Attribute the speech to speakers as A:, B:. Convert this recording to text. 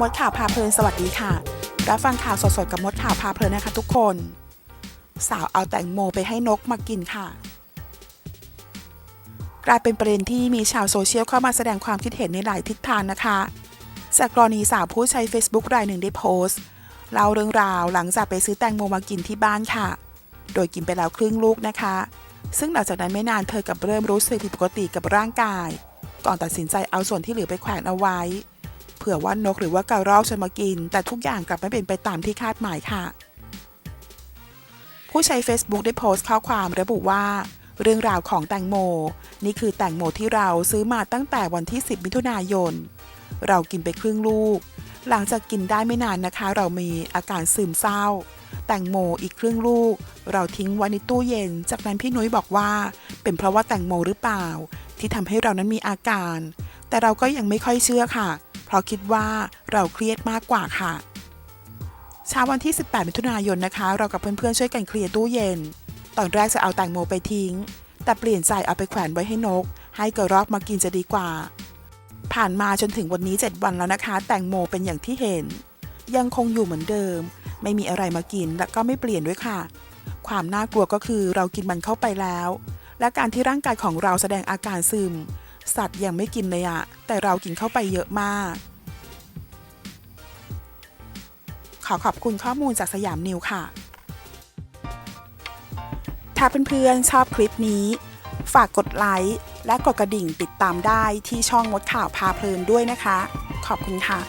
A: มดข่าวพาเพลินสวัสดีค่ะ รับฟังข่าวสดๆกับมดข่าวพาเพลินนะคะทุกคน สาวเอาแตงโมไปให้นกมากินค่ะ กลายเป็นประเด็นที่มีชาวโซเชียลเข้ามาแสดงความคิดเห็นในหลายทิศทางนะคะจากกรณีสาวผู้ใช้ Facebook รายหนึ่งได้โพสต์เล่าเรื่องราวหลังจากไปซื้อแตงโมมากินที่บ้านค่ะ โดยกินไปแล้วครึ่งลูกนะคะ ซึ่งหลังจากนั้นไม่นานเธอกับเริ่มรู้สึกผิดปกติกับร่างกาย ก่อนตัดสินใจเอาส่วนที่เหลือไปแขวนเอาไว้ ผื่อว่านกหรือว่ากระรอกจะมากิน แต่ทุกอย่างกลับไม่เป็นไปตามที่คาดหมายค่ะ ผู้ใช้ Facebook ได้โพสต์ข้อความระบุว่า เรื่องราวของแตงโม นี่คือแตงโมที่เราซื้อมาตั้งแต่วันที่ 10 มิถุนายน เรากินไปครึ่งลูก หลังจากกินได้ไม่นานนะคะ เรามีอาการซึมเศร้า แตงโมอีกครึ่งลูก เราทิ้งไว้ในตู้เย็น จากนั้นพี่นุ้ยบอกว่า เป็นเพราะว่าแตงโมหรือเปล่า ที่ทำให้เรานั้นมีอาการแต่เราก็ยังไม่ค่อยเชื่อค่ะ เพราะคิดว่าเราเครียดมากกว่าค่ะเช้าวันที่ 18 มิถุนายนนะคะ เรากับเพื่อนๆช่วยกันเคลียร์ตู้เย็น ตอนแรกจะเอาแตงโมไปทิ้ง แต่เปลี่ยนใจเอาไปแขวนไว้ให้นก ให้กระรอกมากินจะดีกว่า ผ่านมาจนถึงวันนี้ 7 วันแล้วนะคะ แตงโมเป็นอย่างที่เห็น ยังคงอยู่เหมือนเดิม ไม่มีอะไรมากินและก็ไม่เปลี่ยนด้วยค่ะ ความน่ากลัวก็คือเรากินมันเข้าไปแล้ว และการที่ร่างกายของเราแสดงอาการซึม สัตว์ยังไม่กินเลยอะแต่เรากินเข้าไปเยอะมาก ขอขอบคุณข้อมูลจากสยามนิวค่ะ ถ้าเพื่อนๆชอบคลิปนี้ ฝากกดไลค์และกดกระดิ่งติดตามได้ที่ช่องมดข่าวพาเพลินด้วยนะคะ ขอบคุณค่ะ